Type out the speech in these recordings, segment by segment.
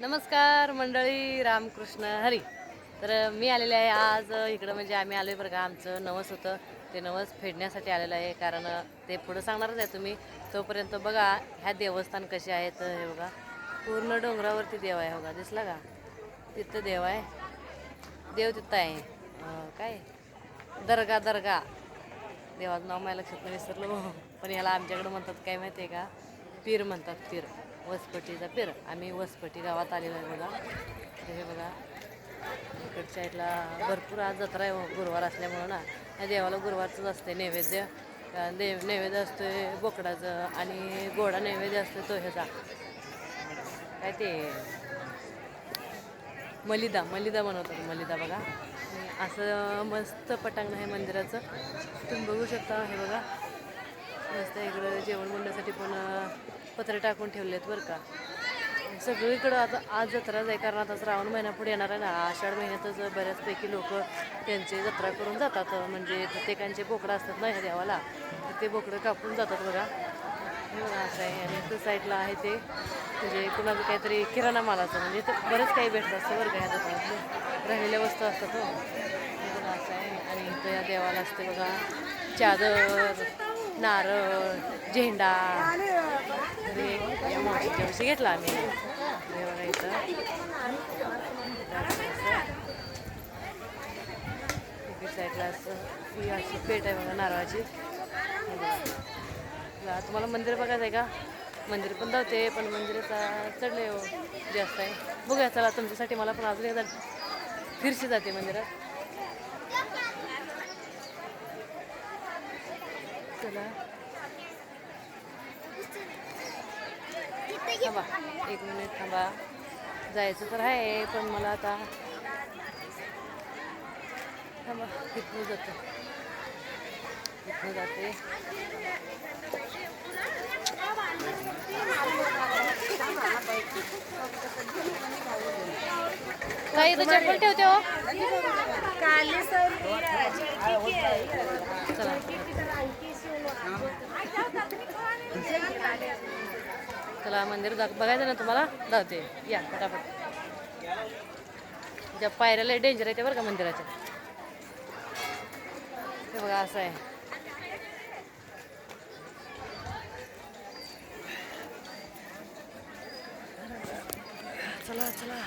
नमस्कार मंडळी रामकृष्ण हरी. तर मी आलेले आहे आज इकडं म्हणजे आम्ही आलो आहे बरं का आमचं नवस होतं. ते नवस फेडण्यासाठी आलेलं आहे कारण ते पुढं सांगणारच आहे तुम्ही. तोपर्यंत बघा ह्या देवस्थान कसे आहेत हे बघा. पूर्ण डोंगरावरती देव आहे हो बघा दिसला का? तिथं देव आहे. देव तिथं आहे. काय? दर्गा दर्गा. देवाचं नाव माझ्या लक्षात नाही विसरलो. पण याला आमच्याकडं म्हणतात काय माहिती आहे का? पीर म्हणतात पीर. वसपटीचा पेर आम्ही वसपटी गावात आलेलो आहे बघा. हे बघा इकडच्या साईडला भरपूर आज जत्रा आहे गुरुवार असल्यामुळं ना. या देवाला गुरुवारचंच असते नैवेद्य. देव नैवेद्य असतो बोकडाचं आणि गोडा नैवेद्य असतो तो ह्याचा काय ते? मलिदा मलिदा बनवतात मलिदा बघा. असं मस्त पटांगण आहे मंदिराचं. तुम्ही बघू शकता हे बघा. मस्त इकडं जेवण बनवण्यासाठी पण पत्रे टाकून ठेवले आहेत बरं का. सगळीकडं आता आज जत्राच आहे कारण आता श्रावण महिना पुढे येणार आहे ना. आषाढ महिन्यातच बऱ्याचपैकी लोक त्यांची जत्रा करून जातात म्हणजे प्रत्येकांचे बोकडं असतात ना ह्या देवाला. तर ते बोकडं कापून जातात बघा. हे बघा असं आहे. आणि साईडला आहे ते. म्हणजे कुणाचं काहीतरी किराणा मालाचं म्हणजे तर बरंच काही भेटत असतं बरं का ह्या जत्रातलं राहिलेल्या वस्तू असतात हो. बघा असं आहे. आणि इथं या देवाला असते बघा. चादर नारळ झेंडा. हे या घेतला आम्ही. साईडला असं ही अशी पेट आहे बघा नारळाची. तुम्हाला मंदिर बघायचं आहे का? मंदिर पण धावते पण मंदिराचा चढले हो जास्त आहे. बघूया चला तुमच्यासाठी मला पण अजून एकदा फिरशी जाते मंदिरात. चला. थांबा. एक मिनिट थांबा. जायचं तर आहे पण मला आता थांबा. तिथून जातो. तिथून जाते. काही तर चप्पल ठेवते हो. चला. चला मंदिर दाख बघायचं ना तुम्हाला? धावते या फटाफट. ज्या पायऱ्याला डेंजर आहे ते बरं का मंदिराच्या. ते बघा असं आहे. चला चला.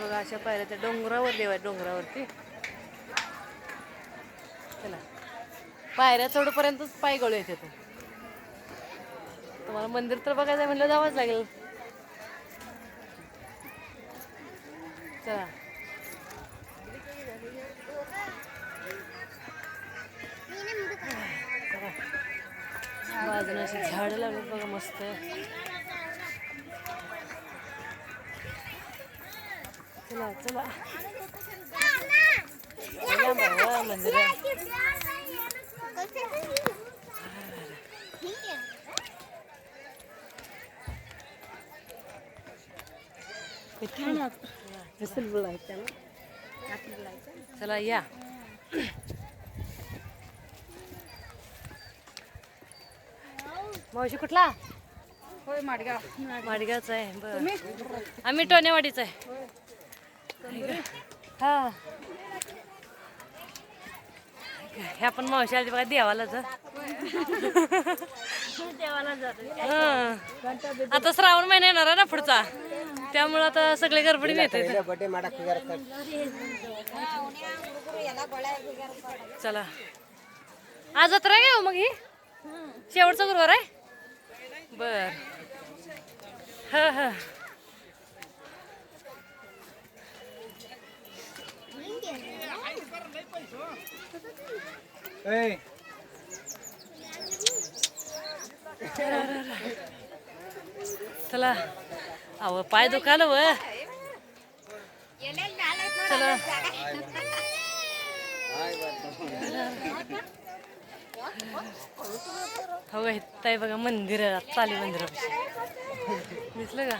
बघा अशा पायऱ्या त्या डोंगरावर देव आहे डोंगरावरती. चला. पायऱ्या चढपर्यंतच पाय गळू येते तो आम्हाला मंदिर तर बघायचं म्हणलं जावंच लागेल. चला. बाजून अशी झाडं लागले बघा मस्त. चला चला. मंदिर चला या. मावशी कुठला? होय माडगाव. माडगावचा आहे बरं. आम्ही टोनेवाडीचा आहे. हा. ह्या पण मावशी आली बघा देवाला जा. हं. आता श्रावण महिना येणार आहे ना पुढचा? त्यामुळं आता सगळे गडबडीने येते चला. आज जत्रा आहे हो मग ही? शेवटचा गुरुवार आहे? बर. हा हा. चला. अहो पाय दुखाल व. चला. हो का बघा मंदिर चाली मंदिर दिसलं का?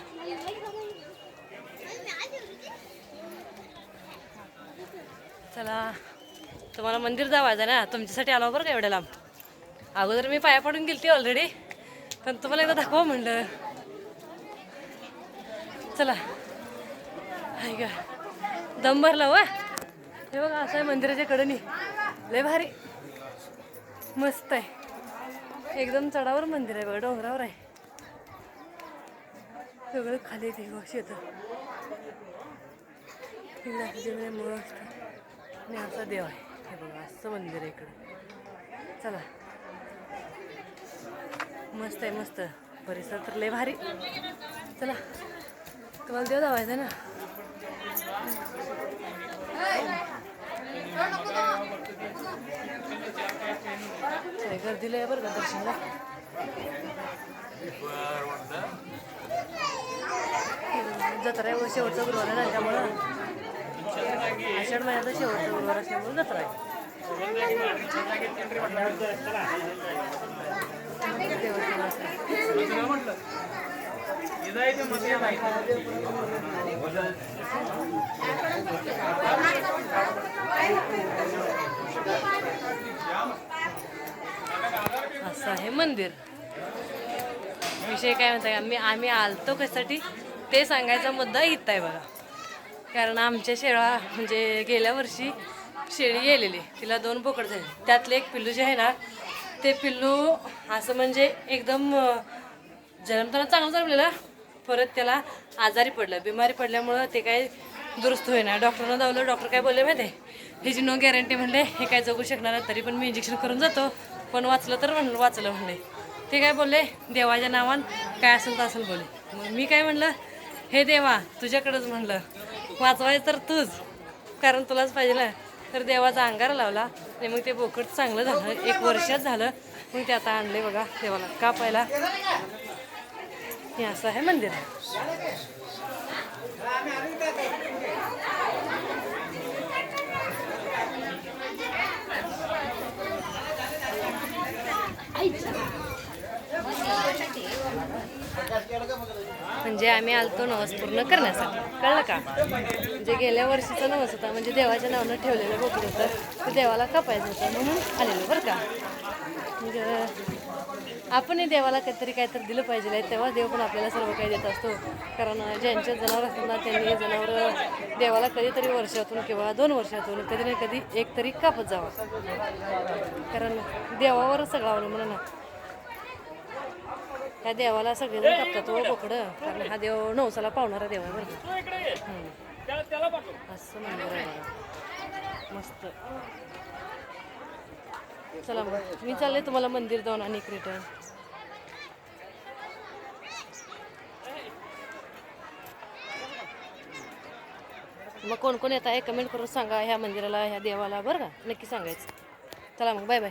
चला. तुम्हाला मंदिर जावायचं ना? तुमच्यासाठी आलो बरं का एवढ्या लांब अगोदर मी पाया पडून गेलती ऑलरेडी पण तुम्हाला एकदा दाखवा म्हणलं. चला. हाय का दम भरला वा. हे बघा असं आहे मंदिराच्या कडनी. लय भारी. मस्त आहे. एकदम चढावर मंदिर आहे बघा डोंगरावर आहे. सगळं खाली ते शेत. तिकडे असं मुळं असतं आणि असा देव आहे. हे बघा असं मंदिर आहे इकडं. चला. मस्त आहे मस्त. परिसर तर लय भारी. चला. तुम्हाला देव दावायचं ना काय गर्दी लय आहे बरं का दर्शनला जत्रा आहे शेवटचा गुरुवार आहे ना त्यामुळं आषाढ महिन्याचा शेवटचा गुरुवार असल्यामुळे जत्रा आहे देवस्थान असतं असं आहे मंदिर. विषय काय म्हणताय आम्ही आम्ही आलतो कशासाठी? ते सांगायचा मुद्दा इथं आहे बघा. कारण आमच्या शेळा म्हणजे गेल्या वर्षी शेळी गेलेली. तिला दोन बोकड झाले. त्यातले एक पिल्लू जे आहे ना ते पिल्लू असं म्हणजे एकदम जन्मताना चांगलं जमलेलं परत त्याला आजारी पडलं. बिमारी पडल्यामुळं ते काय दुरुस्त होईना. डॉक्टरनं दावलं डॉक्टर काय बोलले माहिती आहे ह्याची नो गॅरंटी म्हणले हे काय जगू शकणार तरी पण मी इंजेक्शन करून जातो. पण वाचलं तर म्हणलं वाचलं म्हणले ते काय बोलले? देवाच्या नावान काय असेल तर असेल बोले मग मी काय म्हणलं? हे देवा तुझ्याकडंच म्हणलं. वाचवायचं तर तूच. कारण तुलाच पाहिजे ना. तर देवाचा अंगार लावला. आणि मग ते बोकड चांगलं झालं. एक वर्षात झालं. मग ते आता आणले बघा देवाला. कापायला. हे असं आहे मंदिर. म्हणजे आम्ही आलतो नवस पूर्ण करण्यासाठी. कळलं का? म्हणजे गेल्या वर्षीचा नवस होता. म्हणजे देवाच्या नावानं ठेवलेलं बोकड होतं. ते देवाला कापायचं होतं म्हणून आलेलं बरं का? म्हणजे आपणही देवाला काहीतरी काहीतरी दिलं पाहिजे तेव्हा देव पण आपल्याला सर्व काही देत असतो. कारण ज्यांचे जनावर असतात ना त्यांनी जनावर देवाला कधीतरी वर्षातून किंवा दोन वर्षातून कधी ना कधी एक तरी कापत जावं. कारण देवावरच सगळं अवलंबून ना. ह्या देवाला सगळेजण कापतात हो बोकडं. कारण हा देव नवसाला पावणारा देव आहे बरं. असं मंदिर आहे. मस्त. चला मग. मी चालले तुम्हाला मंदिर जाऊन आणि रिटर्न मग कोण कोण येत आहे? कमेंट करून सांगा ह्या मंदिराला ह्या देवाला बरं का? नक्की सांगायचं. चला मग. Bye bye